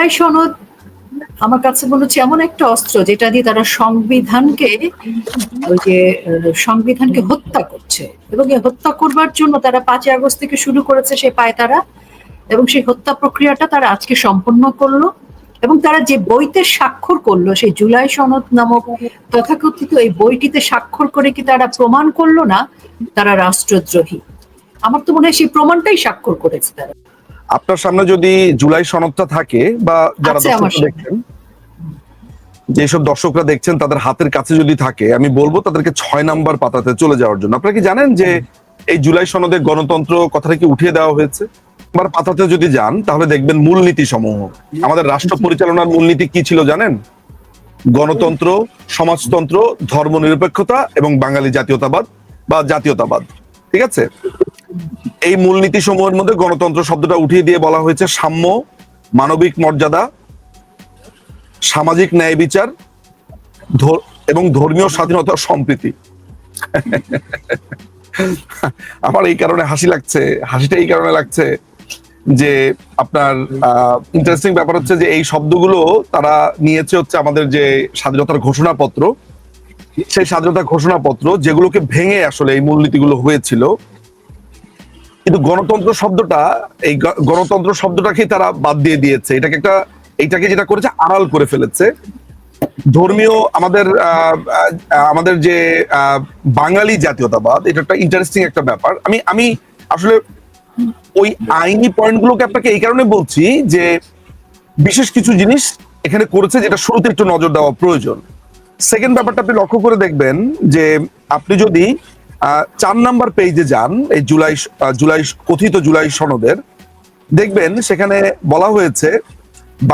জুলাই সনদ আমার কাছে মনে হচ্ছে এমন একটা অস্ত্র যেটা দিয়ে তারা সংবিধানকে, ওই যে সংবিধানকে হত্যা করছে। এবং এই হত্যা করবার জন্য তারা পাঁচই আগস্ট থেকে শুরু করেছে সেই পায়তারা এবং সেই হত্যা প্রক্রিয়াটা তারা আজকে সম্পন্ন করল। এবং তারা যে বইতে স্বাক্ষর করল, সেই জুলাই সনদ নামক তথাকথিত এই বইটিতে স্বাক্ষর করে কি তারা প্রমাণ করল না? তারা রাষ্ট্রদ্রোহী। আমার তো মনে হয় সেই প্রমাণটাই স্বাক্ষর করেছে তারা। আপনার সামনে যদি জুলাই সনদটা থাকে বা যারা দর্শকরা দেখছেন যেসব দর্শকরা দেখছেন তাদের হাতের কাছে যদি থাকে আমি বলব তাদেরকে ছয় নাম্বার পাতাতে চলে যাওয়ার জন্য। আপনারা কি জানেন যে এই জুলাই সনদে গণতন্ত্র কথাটা কি উঠিয়ে দেওয়া হয়েছে? আবার পাতাতে যদি যান তাহলে দেখবেন মূলনীতি সমূহ আমাদের রাষ্ট্র পরিচালনার মূলনীতি কি ছিল জানেন? গণতন্ত্র সমাজতন্ত্র ধর্মনিরপেক্ষতা এবং বাঙালি জাতীয়তাবাদ বা জাতীয়তাবাদ। ঠিক আছে? এই মূলনীতি সমূহের মধ্যে গণতন্ত্র শব্দটা উঠিয়ে দিয়ে বলা হয়েছে সাম্য, মানবিক মর্যাদা, সামাজিক ন্যায় বিচার এবং ধর্মীয় স্বাধীনতা সম্প্রীতি। আমার এই কারণে হাসি লাগছে, হাসিটা এই কারণে লাগছে যে আপনার ইন্টারেস্টিং ব্যাপার হচ্ছে যে এই শব্দগুলো তারা নিয়েছে হচ্ছে আমাদের যে স্বাধীনতার ঘোষণাপত্র। সেই স্বাধীনতা ঘোষণাপত্র যেগুলোকে ভেঙে আসলে এই মূলনীতিগুলো হয়েছিল কিন্তু গণতন্ত্র শব্দটা, এই গণতন্ত্র শব্দটাকে তারা বাদ দিয়ে দিয়েছে। এটাকে একটা, এইটাকে যেটা করেছে, আড়াল করে ফেলেছে। ধর্মীয় আমাদের আমাদের যে বাঙালি জাতীয়তাবাদ, এটা একটা ইন্টারেস্টিং একটা ব্যাপার। আমি আমি আসলে ওই আইনি পয়েন্টগুলোকে আপনাকে এই কারণে বলছি যে, বিশেষ কিছু জিনিস এখানে করেছে যেটা শুরুতে একটু নজর দেওয়া প্রয়োজন। সেকেন্ড ব্যাপারটা আপনি লক্ষ্য করে দেখবেন যে, আপনি যদি চার নাম্বার পেজে যান এই জুলাই জুলাই কথিত জুলাই সনদের। দেখবেন সেখানে বলা হয়েছে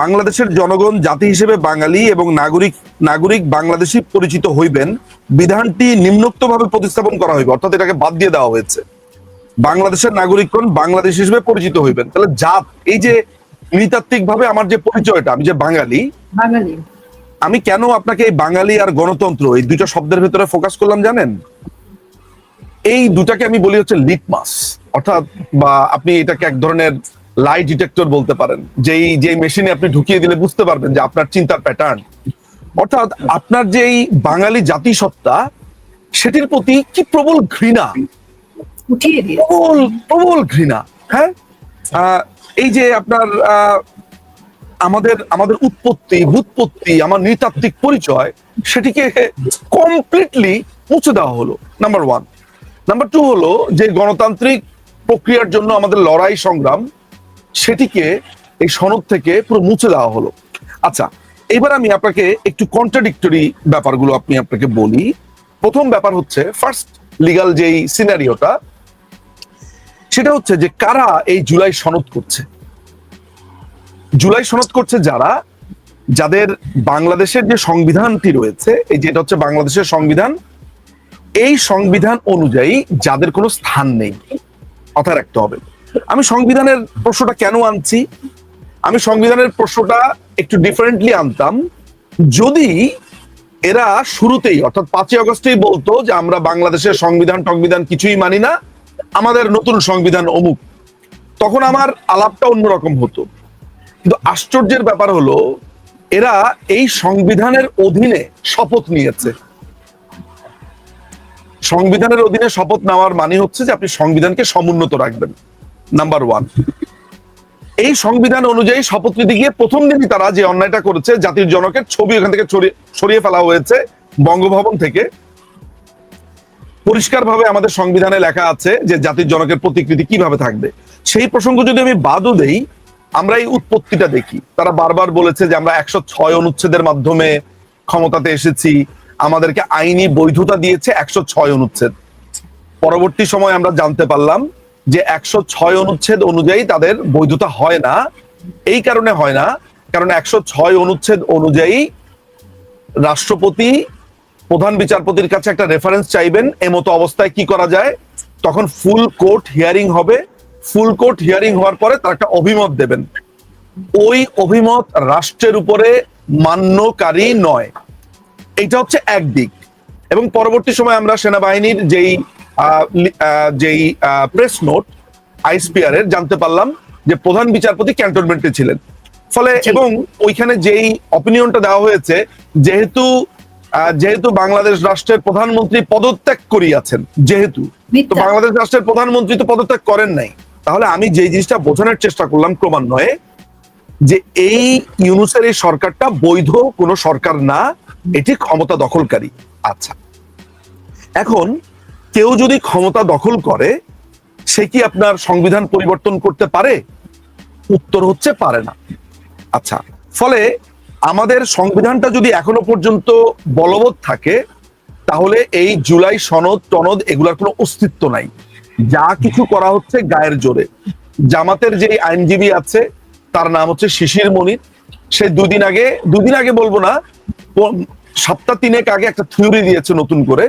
বাংলাদেশের জনগণ জাতি হিসেবে বাঙালি এবং নাগরিক নাগরিক বাংলাদেশি পরিচিত হইবেন। বিধানটি নিম্নোক্তভাবে প্রতিস্থাপন করা হইবে অর্থাৎ এটাকে বাদ দিয়ে দেওয়া হয়েছে। বাংলাদেশের নাগরিকগণ বাংলাদেশ হিসেবে পরিচিত হইবেন। তাহলে জাত এই যে নৃতাত্ত্বিক ভাবে আমার যে পরিচয়টা আমি যে বাঙালি বাঙালি। আমি কেন আপনাকে এই বাঙালি আর গণতন্ত্র এই দুইটা শব্দের ভেতরে ফোকাস করলাম জানেন? এই দুটাকে আমি বলি হচ্ছে লিটমাস অর্থাৎ বা আপনি এটাকে এক ধরনের লাই ডিটেক্টর বলতে পারেন। যেই যে মেশিনে আপনি ঢুকিয়ে দিলে বুঝতে পারবেন যে আপনার চিন্তার প্যাটার্ন অর্থাৎ আপনার যেই বাঙালি জাতিসত্তা সেটির প্রতি কি প্রবল ঘৃণা? প্রবল প্রবল ঘৃণা হ্যাঁ? আহ, এই যে আপনার আহ, আমাদের আমাদের উৎপত্তি ভূতপত্তি আমার নৃতাত্ত্বিক পরিচয় সেটিকে কমপ্লিটলি মুছে দেওয়া হলো নাম্বার ওয়ান নাম্বার টু হলো যে গণতান্ত্রিক প্রক্রিয়ার জন্য আমাদের লড়াই সংগ্রাম, সেটিকে এই সনদ থেকে পুরো মুছে দেওয়া হলো। আচ্ছা এবার আমি আপনাকে একটু কন্ট্রাডিক্টরি ব্যাপারগুলো আপনি আপনাকে বলি। প্রথম ব্যাপার হচ্ছে ফার্স্ট লিগাল যেই সিনারিওটা সেটা হচ্ছে যে কারা এই জুলাই সনদ করছে? জুলাই সনদ করছে যারা? যাদের বাংলাদেশের যে সংবিধানটি রয়েছে, এই যেটা হচ্ছে বাংলাদেশের সংবিধান এই সংবিধান অনুযায়ী যাদের কোনো স্থান নেই কথা রাখতে হবে। আমি সংবিধানের প্রশ্নটা কেন আনছি? আমি সংবিধানের প্রশ্নটা একটু ডিফারেন্টলি আনতাম। যদি এরা শুরুতেই, অর্থাৎ পাঁচই আগস্টেই বলতো যে আমরা বাংলাদেশের সংবিধান সংবিধান কিছুই মানি না, আমাদের নতুন সংবিধান অমুক, তখন আমার আলাপটা অন্যরকম হতো। কিন্তু আশ্চর্যের ব্যাপার হলো, এরা এই সংবিধানের অধীনে শপথ নিয়েছে। সংবিধানের অধীনে শপথ নেওয়ার মানে হচ্ছে যে আপনি সংবিধানকে সমুন্নত রাখবেন। নাম্বার ওয়ান এই সংবিধান অনুযায়ী শপথ নিতে গিয়ে প্রথম দিনই তারা যে অন্যায়টা করেছে, জাতির জনকের ছবি ওখান থেকে সরিয়ে ফেলা হয়েছে বঙ্গভবন থেকে। পরিষ্কারভাবে আমাদের সংবিধানে লেখা আছে যে জাতির জনকের প্রতিকৃতি কীভাবে থাকবে। সেই প্রসঙ্গ যদি আমি বাদও দেই, আমরা এই উৎপত্তিটা দেখি। তারা বারবার বলেছে যে আমরা একশো ছয় অনুচ্ছেদের মাধ্যমে ক্ষমতাতে এসেছি আমাদেরকে আইনি বৈধতা দিয়েছে একশো ছয় অনুচ্ছেদ। পরবর্তী সময় আমরা জানতে পারলাম যে একশো ছয় অনুচ্ছেদ অনুযায়ী তাদের বৈধতা হয় না। এই কারণে হয় না, কারণ একশো ছয় অনুচ্ছেদ অনুযায়ী রাষ্ট্রপতি, প্রধান বিচারপতির কাছে একটা রেফারেন্স চাইবেন, এমতো অবস্থায় কি করা যায়? তখন ফুল কোর্ট হিয়ারিং হবে। ফুল কোর্ট হিয়ারিং হওয়ার পরে তার একটা অভিমত দেবেন। ওই অভিমত রাষ্ট্রের উপরে মান্যকারী নয়। এইটা হচ্ছে একদিক এবং পরবর্তী সময় আমরা সেনাবাহিনীর যেই যেই প্রেস নোট আইসপিআর এর জানতে পারলাম যে প্রধান বিচারপতি ক্যান্টনমেন্টে ছিলেন। ফলে এবং ওইখানে যেই অপিনিয়নটা দেওয়া হয়েছে যেহেতু যেহেতু বাংলাদেশ রাষ্ট্রের প্রধানমন্ত্রী পদত্যাগ করিয়াছেন যেহেতু তো বাংলাদেশ রাষ্ট্রের প্রধানমন্ত্রী তো পদত্যাগ করেন নাই। তাহলে আমি যে জিনিসটা বোঝানোর চেষ্টা করলাম ক্রমান্বয়ে যে এই ইউনুসের এই সরকারটা বৈধ কোনো সরকার না এটি ক্ষমতা দখলকারী। আচ্ছা। এখন কেউ যদি ক্ষমতা দখল করে, সে কি আপনার সংবিধান পরিবর্তন করতে পারে? উত্তর হচ্ছে পারে না। আচ্ছা ফলে আমাদের সংবিধানটা যদি এখনও পর্যন্ত বলবৎ থাকে, তাহলে এই জুলাই সনদ টনদ এগুলার কোনো অস্তিত্ব নাই। যা কিছু করা হচ্ছে গায়ের জোরে। জামাতের যে আইনজীবী আছে, তার নাম হচ্ছে শিশির মনির। সে দুদিন আগে দুদিন আগে বলব না সপ্তাহ তিনেক আগে একটা থিওরি দিয়েছে নতুন করে।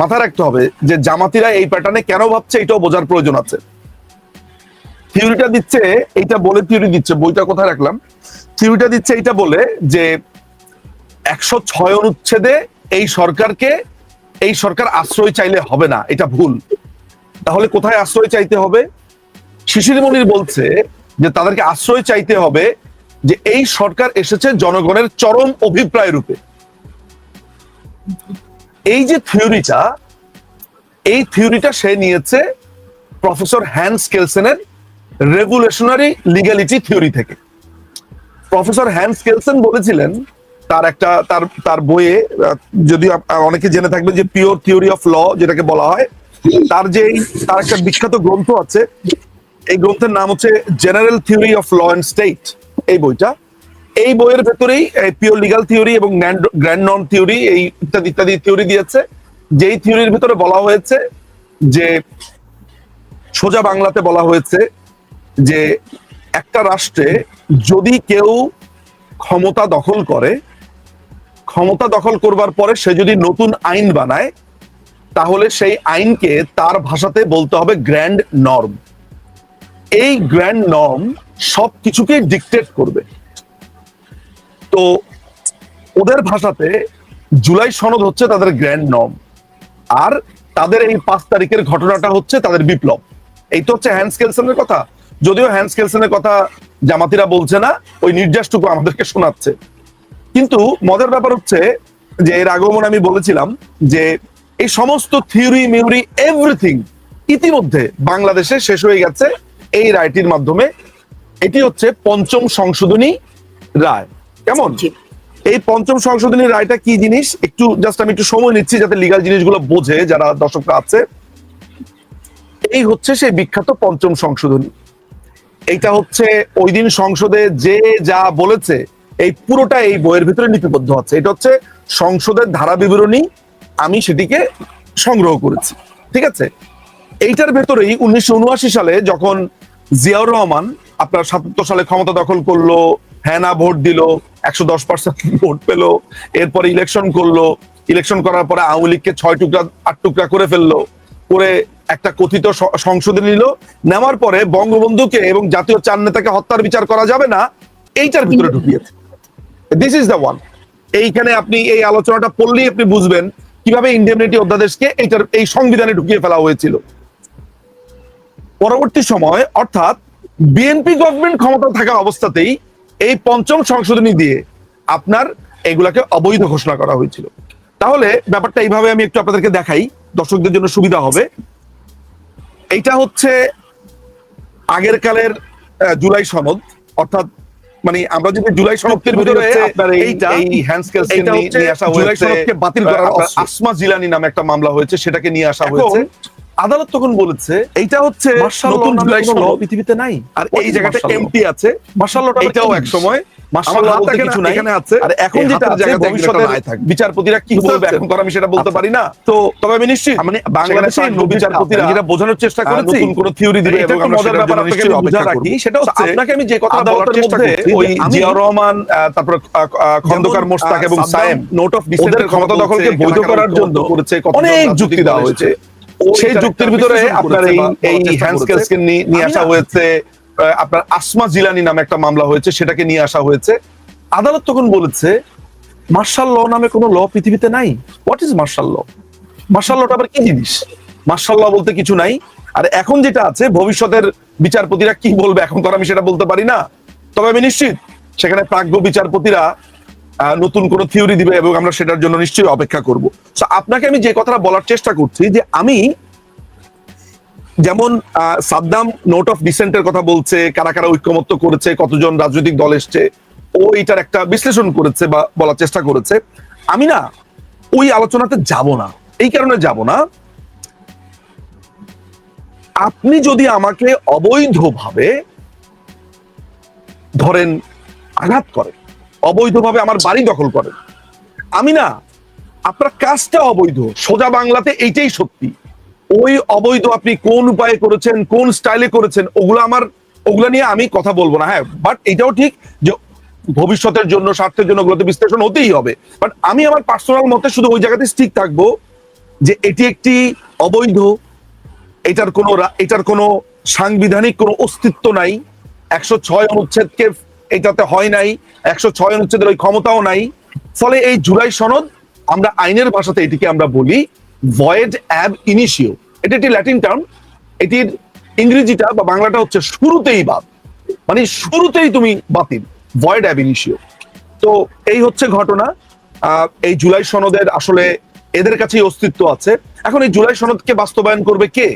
মাথায় রাখতে হবে যে জামাতিরা এই প্যাটার্নে কেন ভাবছে এটাও বোঝার প্রয়োজন আছে। থিওরিটা দিচ্ছে, এইটা বলে থিওরি দিচ্ছে, বইটা কোথায় রাখলাম? থিওরিটা দিচ্ছে, এইটা বলে যে একশো ছয় অনুচ্ছেদে এই সরকারকে, এই সরকার আশ্রয় চাইলে হবে না, এটা ভুল। তাহলে কোথায় আশ্রয় চাইতে হবে? শিশির মনির বলছে যে তাদেরকে আশ্রয় চাইতে হবে যে এই সরকার এসেছে জনগণের চরম অভিপ্রায় রূপে। এই যে থিওরিটা, এই থিওরিটা সে নিয়েছে প্রফেসর হ্যান্স কেলসেনের রেগুলেশনারি লিগ্যালিটি থিওরি থেকে। প্রফেসর হ্যান্স কেলসেন বলেছিলেন, তার একটা, তার তার বইয়ে, যদি অনেকে জেনে থাকবেন যে পিওর থিওরি অফ ল, যেটাকে বলা হয়, তার যে তার একটা বিখ্যাত গ্রন্থ আছে, এই গ্রন্থের নাম হচ্ছে general theory of law and state. এই বইটা। এই বইয়ের ভেতরেই পিওর লিগাল থিওরি এবং গ্র্যান্ড নন থিওরি এই ইত্যাদি ইত্যাদি থিওরি দিয়েছে। যেই থিওরির ভিতরে বলা হয়েছে যে, সোজা বাংলাতে বলা হয়েছে যে, একটা রাষ্ট্রে যদি কেউ ক্ষমতা দখল করে, ক্ষমতা দখল করবার পরে সে যদি নতুন আইন বানায়, তাহলে সেই আইনকে তার ভাষাতে বলতে হবে গ্র্যান্ড নর্ম এই গ্র্যান্ড নর্ম সব কিছুকে ডিকটেট করবে। তো ওদের ভাষাতে জুলাই সনদ হচ্ছে তাদের গ্র্যান্ড নর্ম। আর তাদের এই পাঁচ তারিখের ঘটনাটা হচ্ছে তাদের বিপ্লব। এই তো হচ্ছে হ্যান্স কেলসনের কথা। যদিও হ্যান্স কেলসনের কথা জামাতিরা বলছে না, ওই নির্যাসটুকু আমাদেরকে শোনাচ্ছে। কিন্তু মজার ব্যাপার হচ্ছে যে এর আগমন আমি বলেছিলাম যে এই সমস্ত থিওরি মিউরি এভরিথিং ইতিমধ্যে বাংলাদেশে শেষ হয়ে গেছে। এই রায়টির মাধ্যমে এটি হচ্ছে পঞ্চম সংশোধনী রায়। কেমন? এই পঞ্চম সংশোধনী রায়টা কি জিনিস? একটু জাস্ট আমি একটু সময় নিচ্ছি যাতে লিগাল জিনিসগুলো বোঝে যারা দর্শকরা আছে। এই হচ্ছে সেই বিখ্যাত পঞ্চম সংশোধনী। এইটা হচ্ছে ওই দিন সংসদে যে যা বলেছে এই পুরোটা এই বইয়ের ভিতরে লিপিবদ্ধ আছে। এটা হচ্ছে সংসদের ধারা বিবরণী আমি সেটিকে সংগ্রহ করেছি। ঠিক আছে? এইটার ভেতরেই উনিশশো উনআশি সালে যখন জিয়াউর রহমান, আপনার সাতাত্তর সালে ক্ষমতা দখল করল হ্যানা ভোট দিল, একশো দশ পার্সেন্ট ভোট পেল, এরপরে ইলেকশন করল, ইলেকশন করার পরে আওয়ামী লীগকে ছয় টুকরা, আট টুকরা করে ফেলল, করে একটা কথিত সংসদে নিল, নেওয়ার পরে বঙ্গবন্ধুকে এবং জাতীয় চার নেতাকে হত্যার বিচার করা যাবে না, এইটার ভিতরে ঢুকিয়েছে। দিস ইজ দ্য ওয়ান এইখানে আপনি এই আলোচনাটা পড়লেই আপনি বুঝবেন কীভাবে ইন্ডেমনিটি অধ্যাদেশকে এইটার, এই সংবিধানে ঢুকিয়ে ফেলা হয়েছিল। পরবর্তী সময় অর্থাৎ বিএনপি গভর্নমেন্ট ক্ষমতা থাকা অবস্থাতেই এই পঞ্চম সংশোধনী দিয়ে আপনার এগুলাকে অবৈধ ঘোষণা করা হয়েছিল। তাহলে ব্যাপারটা এইভাবে আমি একটু আপনাদেরকে দেখাই দর্শকদের জন্য সুবিধা হবে। এইটা হচ্ছে আগের কালের জুলাই সনদ অর্থাৎ মানে আমরা যদি জুলাই সনদের ভিতরে এই- এইটা এই এইটা নিয়ে আসা জুলাই সনদকে বাতিল করার আসমা জিলানি নামে একটা মামলা হয়েছে সেটাকে নিয়ে আসা হয়েছে। আদালত তখন বলেছে এইটা হচ্ছে নতুন পৃথিবীতে নাই। আর এই জায়গাটা? এমপি আছে। মার্শাল এটাও এক সময়। বিচারপতিরা কি বলবে এখন? তো আমি সেটা বলতে আচ্ছা। পারি না। তো তবে আমি নিশ্চিত। মানে বাংলাদেশে বিচারপতিরা যেটা বোঝানোর চেষ্টা আহ, করেছি নতুন কোনো থিওরি দিবে এবং মজার ব্যাপার আপনাকে আমি বুঝা রাখি সেটা হচ্ছে আপনাকে আমি যে কথা বলার চেষ্টা করছি ওই জিয়াউর রহমান তারপর খন্দকার মোস্তাক এবং সায়েম নোট অফ ক্ষমতা দখলকে বৈধ করার জন্য করেছে অনেক যুক্তি দেওয়া হয়েছে। সেই যুক্তির ভিতরে আপনার এই এই হ্যান্সকেলসকে নিয়ে আসা হয়েছে আপনার আসমা জিলানি নামে একটা মামলা হয়েছে সেটাকে নিয়ে আসা হয়েছে। আদালত তখন বলেছে মার্শাল ল নামে কোনো ল পৃথিবীতে নাই। What is martial law martial লটা আবার কি জিনিস? মার্শাল ল বলতে কিছু নাই। আর এখন যেটা আছে ভবিষ্যতের বিচারপতিরা কি বলবে এখন তো আমি সেটা বলতে পারি না। তবে আমি নিশ্চিত সেখানে প্রাজ্ঞ বিচারপতিরা নতুন কোন থিওরি দিবে এবং আমরা সেটার জন্য নিশ্চয়ই অপেক্ষা করব। So, আপনাকে আমি যে কথাটা বলার চেষ্টা করছি যে আমি যেমন সাদ্দাম নোট অফ ডিসেন্টের কথা বলছে কারা কারা ঐক্যমত্য করেছে কতজন রাজনৈতিক দল এসছে ও এটার একটা বিশ্লেষণ করেছে বা বলার চেষ্টা করেছে। আমি না ওই আলোচনাতে যাব না। এই কারণে যাব না। আপনি যদি আমাকে অবৈধভাবে ধরেন আঘাত করেন অবৈধভাবে আমার বাড়ি দখল করেন আমি না, আপনার কাজটা অবৈধ, সোজা বাংলাতে এইটাই সত্যি। ওই অবৈধ আপনি কোন উপায়ে করেছেন, কোন স্টাইলে করেছেন, ওগুলো আমার, ওগুলো নিয়ে আমি কথা বলব না হ্যাঁ। বাট এটাও ঠিক যে ভবিষ্যতের জন্য, স্বার্থের জন্য ওগুলোতে বিশ্লেষণ হতেই হবে। বাট আমি আমার পার্সোনাল মতে শুধু ওই জায়গাতে স্টিক থাকব যে এটি একটি অবৈধ, এটার কোনো এটার কোনো সাংবিধানিক কোনো অস্তিত্ব নাই। একশো ছয় অনুচ্ছেদকে এটাতে হয় নাই, একশো ছয় অনুচ্ছেদের ওই ক্ষমতাও নাই। ফলে এই জুলাই সনদ, আমরা আইনের ভাষাতে এটিকে আমরা বলি ভয়েড অ্যাব ইনিশিও এটি একটি ল্যাটিন টার্ম, এটির ইংরেজিটা বা বাংলাটা হচ্ছে শুরুতেই বাদ। মানে শুরুতেই তুমি বাতিল ভয়েড অ্যাব ইনিশিও তো এই হচ্ছে ঘটনা। এই জুলাই সনদের আসলে এদের কাছেই অস্তিত্ব আছে। এখন এই জুলাই সনদকে বাস্তবায়ন করবে কে?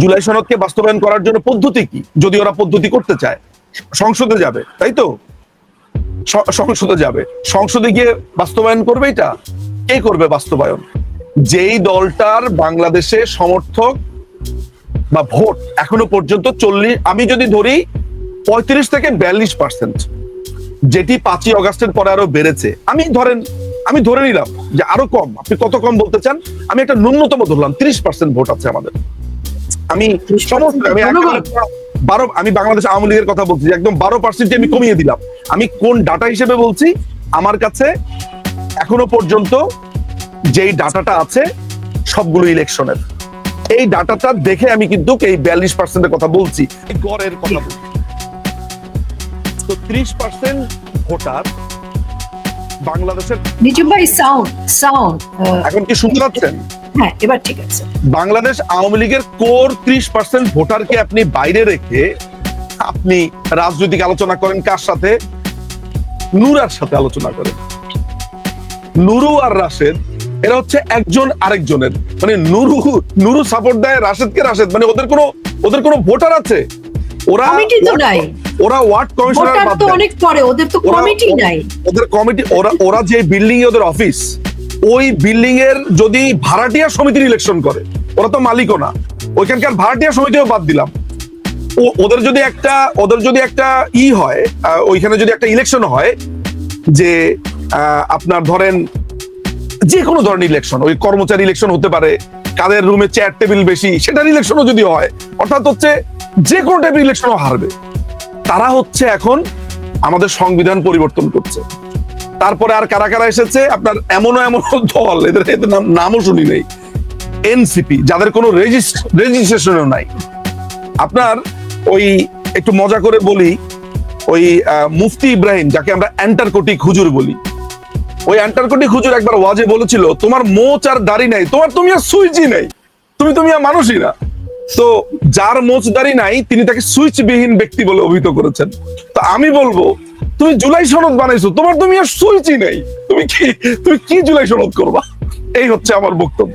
জুলাই সনদকে বাস্তবায়ন করার জন্য পদ্ধতি কি? যদি ওরা পদ্ধতি করতে চায়। সংসদে যাবে তাই তো? সংসদে যাবে। সংসদে গিয়ে বাস্তবায়ন করবে এটা? কে করবে বাস্তবায়ন? যেই দলটার বাংলাদেশে সমর্থক বা ভোট এখনও পর্যন্ত চল্লিশ আমি যদি ধরি পঁয়ত্রিশ থেকে বিয়াল্লিশ পার্সেন্ট যেটি পাঁচই অগাস্টের পরে আরও বেড়েছে। আমি ধরেন আমি ধরে নিলাম যে আরও কম আপনি কত কম বলতে চান? আমি একটা ন্যূনতম ধরলাম তিরিশ পার্সেন্ট ভোট আছে আমাদের। আমি সমস্ত আমি বারো, আমি বাংলাদেশ আওয়ামী লীগের কথা বলছি একদম বারো পার্সেন্ট আমি কমিয়ে দিলাম। আমি কোন ডাটা হিসেবে বলছি? আমার কাছে এখনও পর্যন্ত যেই ডাটাটা আছে, সবগুলো ইলেকশনের এই ডাটাটা দেখে আমি কিন্তু এই বিয়াল্লিশ পার্সেন্টের কথা বলছি। গড়ের কথা বলছি। তো ত্রিশ পার্সেন্ট ভোটার বাংলাদেশের নিজম ভাই সাউন্ড সাউন্ড এখন কি শুনতে পাচ্ছেন? হ্যাঁ এবার ঠিক আছে। বাংলাদেশ আওয়ামী লীগের কোর ত্রিশ পার্সেন্ট ভোটারকে আপনি বাইরে রেখে আপনি রাজনৈতিক আলোচনা করেন কার সাথে? নুরার সাথে আলোচনা করেন। নুরু আর রাশেদ এরা হচ্ছে একজন আরেকজনের। মানে নুরু নুরু সাপোর্ট দেয় রাশেদকে রাশেদ। মানে ওদের কোনো ওদের কোনো ভোটার আছে? ওরা কমিটি তো নাই। ওরা ওয়ার্ড কমিশনার তো। অনেক পরে ওদের তো কমিটি নাই। ওদের কমিটি ওরা ওরা যে বিল্ডিং এ ওদের অফিস ওই বিল্ডিং এর যদি ভাড়াটিয়া সমিতির ইলেকশন করে ওরা তো মালিকও না। ওইখানকার ভাড়াটিয়া সমিতিও বাদ দিলাম। ওদের যদি একটা ওদের যদি একটা ই হয় ওইখানে যদি একটা ইলেকশন হয় যে আপনার ধরেন যে কোনো ধরনের ইলেকশন ওই কর্মচারী ইলেকশন হতে পারে কাদের রুমে চেয়ার টেবিল বেশি সেটার ইলেকশনও যদি হয় অর্থাৎ হচ্ছে যে কোনো টাইপের ইলেকশনও হারবে। তারা হচ্ছে এখন আমাদের সংবিধান পরিবর্তন করছে। তারপরে আর কারা কারা এসেছে? আপনার এমনও এমন দল, এদের এদের নাম নামও শুনি নেই। এনসিপি যাদের কোনো রেজিস্ট্রেশনও নাই। আপনার ওই একটু মজা করে বলি, ওই মুফতি ইব্রাহিম, যাকে আমরা অ্যান্টারকোটিক হুজুর বলি। ওই অ্যান্টারকোটিক হুজুর একবার ওয়াজে বলেছিল, তোমার মোচ আর দাড়ি নাই, তোমার তুমি আর সুইচই নাই। তুমি তুমি আর মানুষই না। তো যার মজদারি নাই, তিনি তাকে সুইচ বিহীন ব্যক্তি বলে অভিহিত করেছেন। তো আমি বলব, তুমি জুলাই সনদ বানাইছো, তোমার তুমি আর সুইচই নাই। তুমি কি তুমি কি জুলাই সনদ করবা? এই হচ্ছে আমার বক্তব্য।